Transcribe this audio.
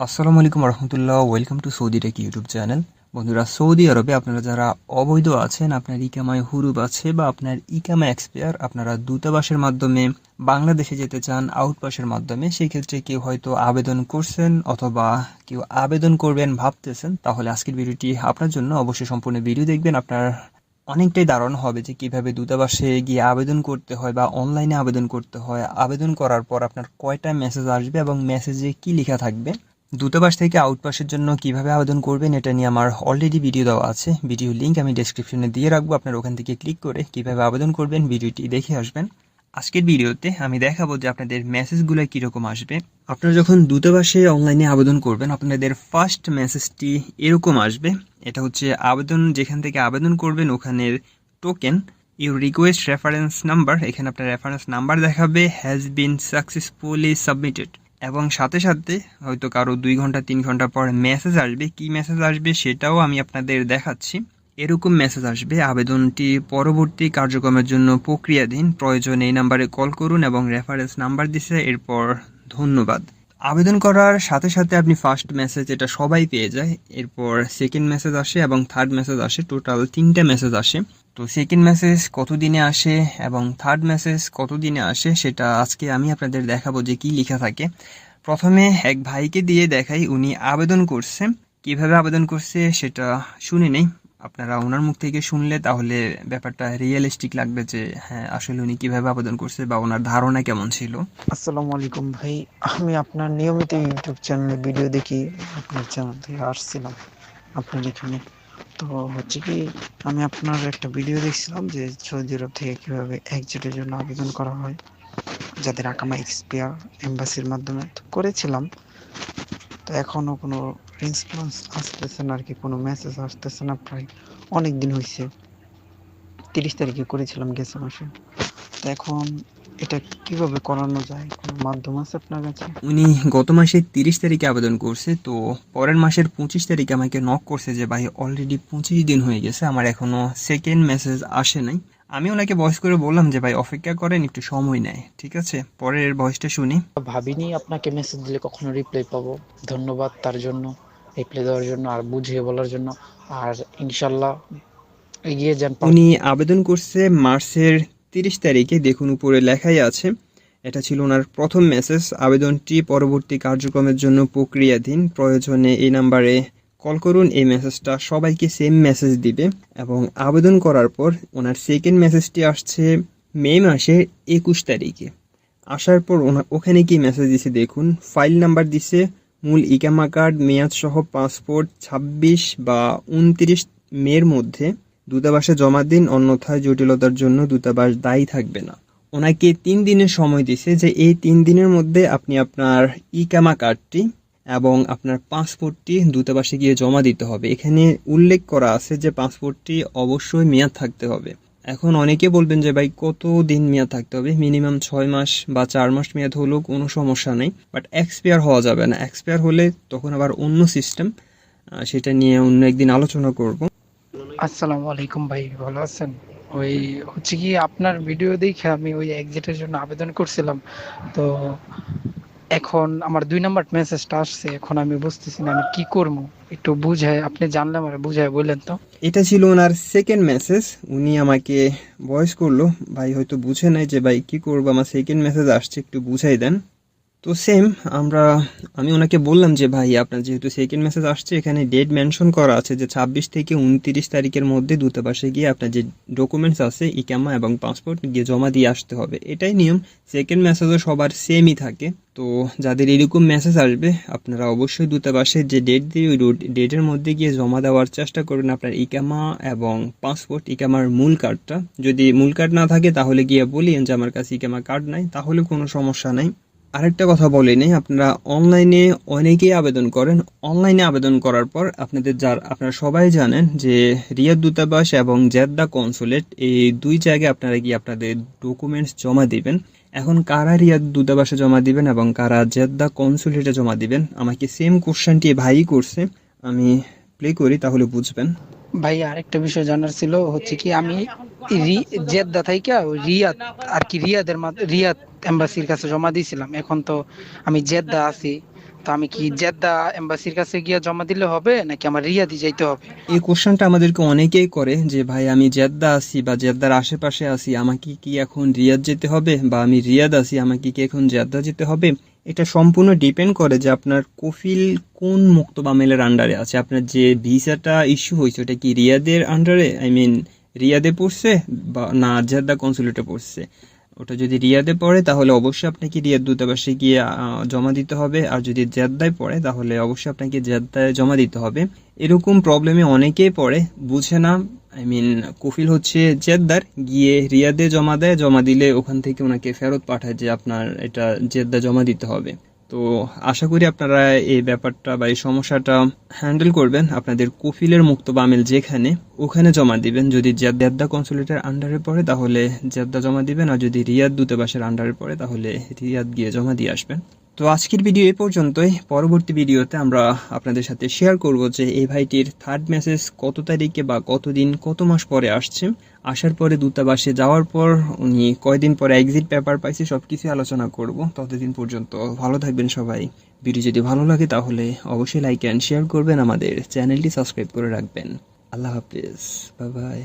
আসসালামু আলাইকুম রহমতুল্লাহ welcome to Saudi tech YouTube channel. বন্ধুরা, সৌদি আরবে আপনারা যারা অবৈধ আছেন, আপনার ইকামায় হুরুব আছে বা আপনার ইকামা এক্সপায়ার, আপনারা দূতাবাসের মাধ্যমে বাংলাদেশে যেতে চান আউটপাসের মাধ্যমে সেই ক্ষেত্রে কেউ হয়তো আবেদন করছেন অথবা কেউ আবেদন করবেন ভাবতেছেন, তাহলে আজকের ভিডিওটি আপনার জন্য অবশ্যই সম্পূর্ণ ভিডিও দেখবেন। আপনার অনেকটাই দারুণ হবে যে কীভাবে দূতাবাসে গিয়ে আবেদন করতে হয় বা অনলাইনে আবেদন করতে হয়। আবেদন করার পর আপনার কয়টা মেসেজ আসবে এবং মেসেজে কি লেখা থাকবে? দূতাবাস থেকে আউটপাসের জন্য কীভাবে আবেদন করবেন এটা নিয়ে আমার অলরেডি ভিডিও দেওয়া আছে। ভিডিও লিঙ্ক আমি ডেসক্রিপশনে দিয়ে রাখব, আপনার ওখান থেকে ক্লিক করে কীভাবে আবেদন করবেন ভিডিওটি দেখে আসবেন। আজকের ভিডিওতে আমি দেখাবো যে আপনাদের মেসেজগুলো কীরকম আসবে। আপনারা যখন দূতাবাসে অনলাইনে আবেদন করবেন, আপনাদের ফার্স্ট মেসেজটি এরকম আসবে। এটা হচ্ছে আবেদন, যেখান থেকে আবেদন করবেন ওখানের token you request reference number এখানে আপনার রেফারেন্স নাম্বার দেখাবে হ্যাজ বিন সাকসেসফুলি সাবমিটেড এবং সাথে সাথে হয়তো কারও দুই ঘণ্টা, তিন ঘণ্টা পর মেসেজ আসবে। কি মেসেজ আসবে সেটাও আমি আপনাদের দেখাচ্ছি। এরকম মেসেজ আসবে। আবেদনটি পরবর্তী কার্যক্রমের জন্য প্রক্রিয়াধীন। প্রয়োজন এই নাম্বারে কল করুন এবং রেফারেন্স নাম্বার দিছে। এরপর ধন্যবাদ। আবেদন করার সাথে সাথে আপনি ফার্স্ট মেসেজ এটা সবাই পেয়ে যায়। এরপর সেকেন্ড মেসেজ আসে এবং থার্ড মেসেজ আসে। টোটাল তিনটে মেসেজ আসে। তো সেকেন্ড মেসেজ কত দিনে আসে এবং থার্ড মেসেজ কত দিনে আসে সেটা আজকে আমি আপনাদের দেখাবো যে কি লেখা থাকে। প্রথমে এক ভাইকে দিয়ে দেখাই উনি আবেদন করছে। কীভাবে আবেদন করছে সেটা শুনে নেই। আপনারা ওনার মুখ থেকে শুনলে তাহলে ব্যাপারটা রিয়েলিস্টিক লাগবে যে হ্যাঁ আসলে উনি কীভাবে আবেদন করছে বা ওনার ধারণা কেমন ছিল। আসসালামু আলাইকুম ভাই, আমি আপনার নিয়মিত ইউটিউব চ্যানেলে ভিডিও দেখি, আপনার চ্যানেল থেকে আসছিলাম। আপনার এখানে তো হচ্ছে কি, আমি আপনার একটা ভিডিও দেখছিলাম যে সৌদি আরব থেকে কীভাবে এক্সিটের জন্য আবেদন করা হয়, যাদের আকামা এক্সপিয়ার এম্বাসির মাধ্যমে। তো করেছিলাম। তো এখনও কোনো রেসপন্স আসতেছে না, আর কি কোনো মেসেজ আসতেছে না, প্রায় অনেক দিন হয়েছে তিরিশ তারিখে করেছিলাম গেছে মাসে। তো এখন এটা কীভাবে করানো যায়? কোনো মাধ্যম আছে আপনার কাছে? উনি গত মাসের তিরিশ তারিখে আবেদন করছে তো পরের মাসের পঁচিশ তারিখে আমাকে নক করছে যে ভাই অলরেডি পঁচিশ দিন হয়ে গেছে আমার এখনও সেকেন্ড মেসেজ আসে নাই। আমি ওনাকে ভয়েস করে বললাম যে ভাই অপেক্ষা করেন একটু সময় নেয় ঠিক আছে? পরের ভয়েসটা শুনি। ভাবিনি আপনাকে মেসেজ দিলে কখনো রিপ্লাই পাবো। ধন্যবাদ তার জন্য রিপ্লাই দেওয়ার জন্য আর বুঝিয়ে বলার জন্য। আর ইনশাল্লাহ এগিয়ে যান। উনি আবেদন করছে মার্চের তিরিশ তারিখে দেখুন উপরে লেখাই আছে। এটা ছিল ওনার প্রথম মেসেজ। আবেদনটি পরবর্তী কার্যক্রমের জন্য প্রক্রিয়াধীন। প্রয়োজনে এই নাম্বারে কল করুন। এই মেসেজটা সবাইকে সেম মেসেজ দিবে এবং আবেদন করার পর ওনার সেকেন্ড মেসেজটি আসছে মে মাসের একুশ তারিখে। আসার পর ওনা ওখানে কি মেসেজ দিছে, দেখুন ফাইল নাম্বার দিছে, মূল ইকামা কার্ড মেয়াদ সহ পাসপোর্ট ছাব্বিশ বা উনত্রিশ মের মধ্যে। দূতাবাসে জমা দিন, অন্যথায় জটিলতার জন্য দূতাবাস দায়ী থাকবে না। ওনাকে তিন দিনের সময় দিছে যে এই তিন দিনের মধ্যে আপনি আপনার ইকামা কার্ডটি এবং আপনার পাসপোর্টটি দূতাবাসে গিয়ে জমা দিতে হবে। এখানে উল্লেখ করা আছে যে পাসপোর্টটি অবশ্যই মেয়াদ থাকতে হবে। এখন অনেকে বলবেন যে, ভাই, কত দিন মেয়াদ থাকতে হবে? মিনিমাম ছয় মাস বা চার মাস মেয়াদ হলেও কোনো সমস্যা নেই, বাট এক্সপায়ার হওয়া যাবে না। এক্সপায়ার হলে তখন আবার অন্য সিস্টেম সেটা নিয়ে অন্য একদিন আলোচনা করব। আসসালামু আলাইকুম ভাই, ভালো আছেন? ওই হচ্ছে কি আপনার ভিডিও দেখে আমি ওই এক্সিটের জন্য আবেদন করছিলাম। তো এখন আমার দুই নাম্বার মেসেজটা আসছে, এখন আমি বুঝতেছি না আমি কি করব? একটু বুঝায় আপনি জানলে আমার বুঝায় বললেন তো। এটা ছিল ওনার সেকেন্ড মেসেজ উনি আমাকে ভয়েস করল, ভাই হয়তো বুঝে নাই যে ভাই কি করব, আমার সেকেন্ড মেসেজ আসছে, একটু বুঝাই দেন। তো সেম আমরা, আমি ওনাকে বললাম যে, ভাই, আপনার যেহেতু সেকেন্ড মেসেজ আসছে, এখানে ডেট মেনশন করা আছে যে, ছাব্বিশ থেকে উনত্রিশ তারিখের মধ্যে দূতাবাসে গিয়ে আপনার যে ডকুমেন্টস আছে, ইকামা এবং পাসপোর্ট গিয়ে জমা দিয়ে আসতে হবে। এটাই নিয়ম। সেকেন্ড মেসেজও সবার সেমই থাকে। তো যাদের এরকম মেসেজ আসবে, আপনারা অবশ্যই দূতাবাসের যে ডেট দিয়ে ওই ডেটের মধ্যে গিয়ে জমা দেওয়ার চেষ্টা করবেন আপনার ইকামা এবং পাসপোর্ট ইকামার মূল কার্ডটা যদি মূল কার্ড না থাকে, তাহলে গিয়ে বলিয়েন যে, আমার কাছে ইকামা কার্ড নাই। তাহলে কোনো সমস্যা নাই। আরেকটা কথা বলে নেই, আপনারা অনলাইনে অনেকেই আবেদন করেন। অনলাইনে আবেদন করার পর আপনাদের যার, আপনারা সবাই জানেন যে রিয়াদ দূতাবাস এবং জেদ্দা কনসুলেট এই দুই জায়গায় আপনারা গিয়ে আপনাদের ডকুমেন্টস জমা দিবেন। এখন কারা রিয়াদ দূতাবাসে জমা দিবেন এবং কারা জেদ্দা কনসুলেটে জমা দিবেন? আমাকে সেম কোশ্চেনটি ভাই করছে, আমি প্লে করি তাহলে বুঝবেন। ভাই, আরেকটা বিষয় জানার ছিল, হচ্ছে কি আমি জেদ্দা ওই রিয়াদ, আর কি রিয়াদের রিয়াদ এম্বাসির কাছে জমা দিয়েছিলাম। এখন তো আমি জেদ্দা আছি, তো আমি কি জেদ্দা এম্বাসির কাছে গিয়ে জমা দিলে হবে, নাকি আমার রিয়াদি যাইতে হবে? এই কোশ্চেনটা আমাদেরকে অনেকেই করে যে, ভাই, আমি জেদ্দা আছি বা জেদ্দার আশেপাশে আছি, আমাকে কি এখন রিয়াদ যেতে হবে? বা আমি রিয়াদ আছি, আমাকে কি এখন জেদ্দা যেতে হবে? এটা সম্পূর্ণ ডিপেন্ড করে যে আপনার কফিল কোন মুক্ত বামেলের আন্ডারে আছে। আপনার যে ভিসাটা ইস্যু হয়েছে, ওটা কি রিয়াদের আন্ডারে আই মিন রিয়াদে পড়ছে বা না জেদ্দা কনসুলেটে পড়ছে? ওটা যদি রিয়াদে পড়ে, তাহলে অবশ্যই আপনাকে রিয়াদ দূতাবাসে গিয়ে জমা দিতে হবে। আর যদি জেদ্দায় পড়ে, তাহলে অবশ্যই আপনাকে জেদ্দায় জমা দিতে হবে। এরকম প্রবলেমে অনেকেই পড়ে, বুঝে না। আই মিন, কফিল হচ্ছে জেদ্দার। গিয়ে রিয়াদে জমা দেয়, জমা দিলে ওখান থেকে ওনাকে ফেরত পাঠায় যে আপনার এটা জেদ্দা জমা দিতে হবে। তো আশা করি আপনারা এই ব্যাপারটা বা এই সমস্যাটা হ্যান্ডেল করবেন। আপনাদের কফিলের মুক্ত বামেল যেখানে, ওখানে জমা দিবেন। যদি জেদ্দা কনসুলেটের আন্ডারে পড়ে, তাহলে জেদ্দা জমা দিবেন। আর যদি রিয়াদ দূতাবাসের আন্ডারে পড়ে, তাহলে রিয়াদ গিয়ে জমা দিয়ে আসবেন। তো আজকের ভিডিও এ পর্যন্তই। পরবর্তী ভিডিওতে আমরা আপনাদের সাথে শেয়ার করব যে এই ভাইটির থার্ড মেসেজ কত তারিখে বা কতদিন, কত মাস পরে আসছে। আসার পরে দূতাবাসে যাওয়ার পর উনি কয়দিন পরে এক্সিট পেপার পাইছে সব কিছু আলোচনা করব। ততদিন পর্যন্ত ভালো থাকবেন সবাই। ভিডিও যদি ভালো লাগে তাহলে অবশ্যই লাইক অ্যান্ড শেয়ার করবেন। আমাদের চ্যানেলটি সাবস্ক্রাইব করে রাখবেন। আল্লাহ হাফিজ। Bye bye